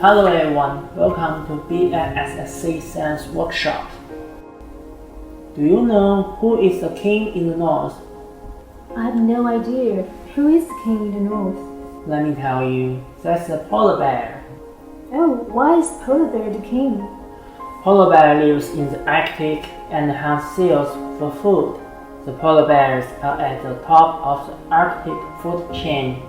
Hello everyone, welcome to BISSC Science Workshop. Do you know who is the king in the north? I have no idea. Who is the king in the north? Let me tell you, that's the polar bear. Oh, why is polar bear the king? Polar bear lives in the Arctic and hunts seals for food. The polar bears are at the top of the Arctic food chain,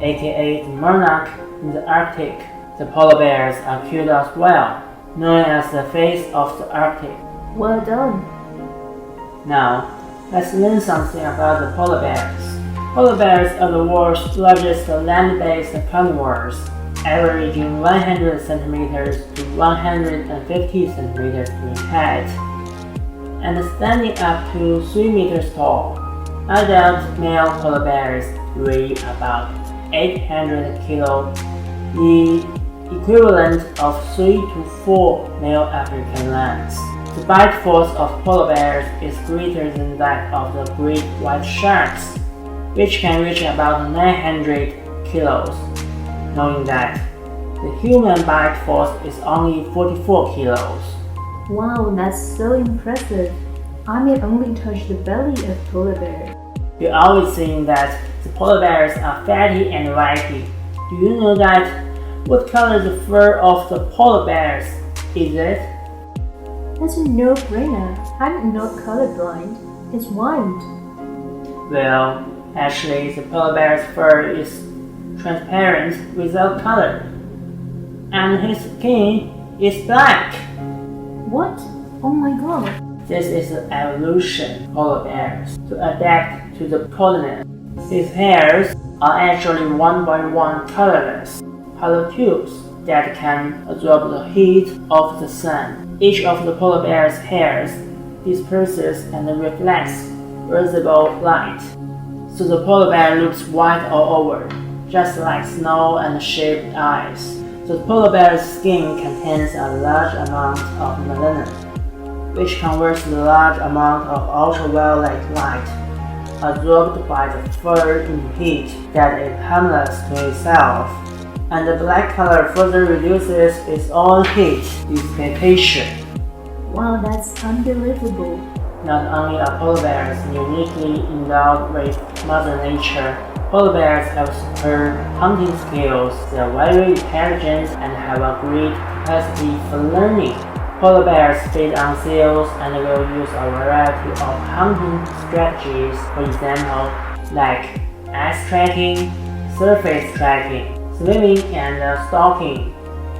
aka the monarch in the Arctic. The polar bears are cute as well, known as the face of the Arctic. Well done. Now, let's learn something about the polar bears. Polar bears are the world's largest land-based carnivores, averaging 100 centimeters to 150 centimeters in height, and standing up to 3 meters tall. Adult male polar bears weigh about 800 kilo, the equivalent of 3 to 4 male African lions. The bite force of polar bears is greater than that of the great white sharks, which can reach about 900 kilos. Knowing that the human bite force is only 44 kilos. Wow, that's so impressive. I may only touch the belly of polar bear. You always think that the polar bears are fatty and whitey. Do you know that? What color is the fur of the polar bears is it? That's a no-brainer. I'm not colorblind. It's white. Well, actually, the polar bear's fur is transparent without color, and his skin is black. What? Oh my god. This is the evolution of polar bears to adapt to the coldness. His hairs are actually one by one colorless, hollow tubes that can absorb the heat of the sun. Each of the polar bear's hairs disperses and reflects visible light, so the polar bear looks white all over, just like snow and shaped eyes. The polar bear's skin contains a large amount of melanin, which converts the large amount of ultraviolet light absorbed by the fur into heat that is harmless to itself, and the black color further reduces its own heat dissipation. Wow, that's unbelievable. Not only are polar bears uniquely endowed with Mother Nature, polar bears have superb hunting skills, they are very intelligent and have a great capacity for learning. Polar bears feed on seals and will use a variety of hunting strategies, for example, like ice tracking, surface tracking, swimming and uh, stalking,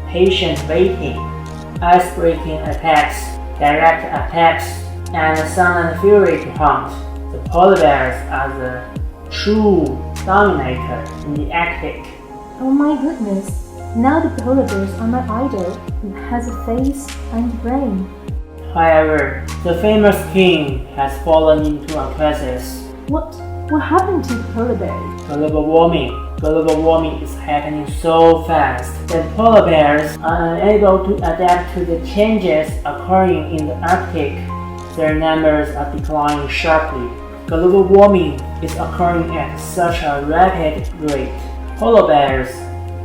patient waiting, ice-breaking attacks, direct attacks, and silent fury to hunt. The polar bears are the true dominator in the Arctic. Oh my goodness. Now the polar bears are my idol. It has a face and brain. However, the famous king has fallen into a crisis. What? What happened to the polar bear? Global warming. Global warming is happening so fast that polar bears are unable to adapt to the changes occurring in the Arctic. Their numbers are declining sharply. Global warming is occurring at such a rapid rate. Polar bears,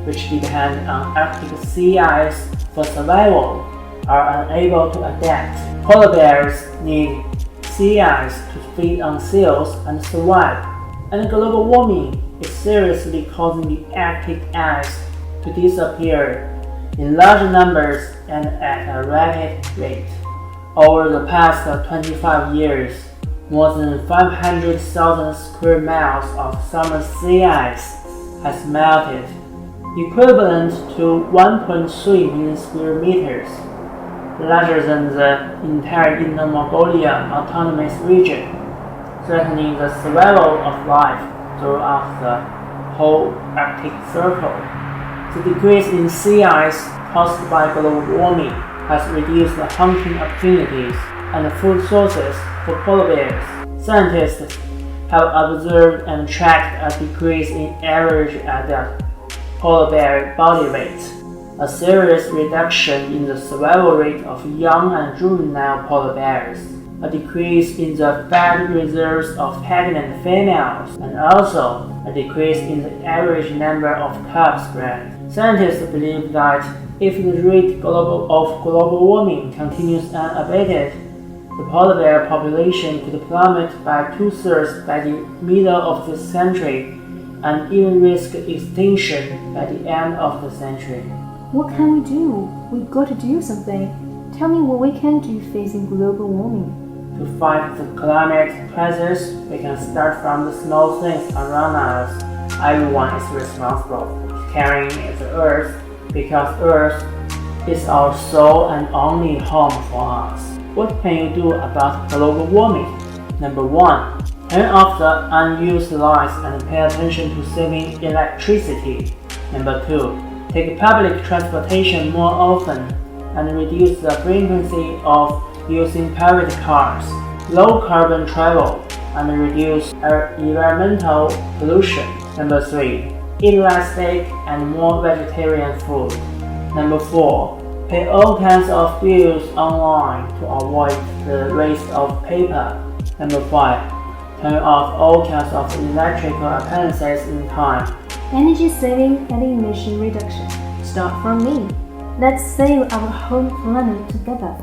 which depend on Arctic sea ice for survival, are unable to adapt. Polar bears need sea ice to feed on seals and survive. And global warming seriously causing the Arctic ice to disappear in large numbers and at a rapid rate. Over the past 25 years, more than 500,000 square miles of summer sea ice has melted, equivalent to 1.3 million square meters, larger than the entire Inner Mongolia Autonomous Region, threatening the survival of life throughout the whole Arctic Circle. The decrease in sea ice caused by global warming has reduced the hunting opportunities and food sources for polar bears. Scientists have observed and tracked a decrease in average adult polar bear body weight, a serious reduction in the survival rate of young and juvenile polar bears, a decrease in the fat reserves of pregnant females, and also a decrease in the average number of cubs bred. Scientists believe that If the rate global of global warming continues unabated, the polar bear population could plummet by two thirds by the middle of this century and even risk extinction by the end of the century. What can we do? We've got to do something. Tell me what we can do facing global warming. To fight the climate crisis, we can start from the small things around us. Everyone is responsible for carrying the earth because earth is our sole and only home for us. What can you do about global warming? Number one, turn off the unused lights and pay attention to saving electricity. Number two, take public transportation more often and reduce the frequency of using private cars. Low carbon travel and reduce our environmental pollution. Number three, eat less steak and more vegetarian food. Number four, pay all kinds of bills online to avoid the waste of paper. Number five, turn off all kinds of electrical appliances in time. Energy saving and emission reduction. Start from me. Let's save our home planet together.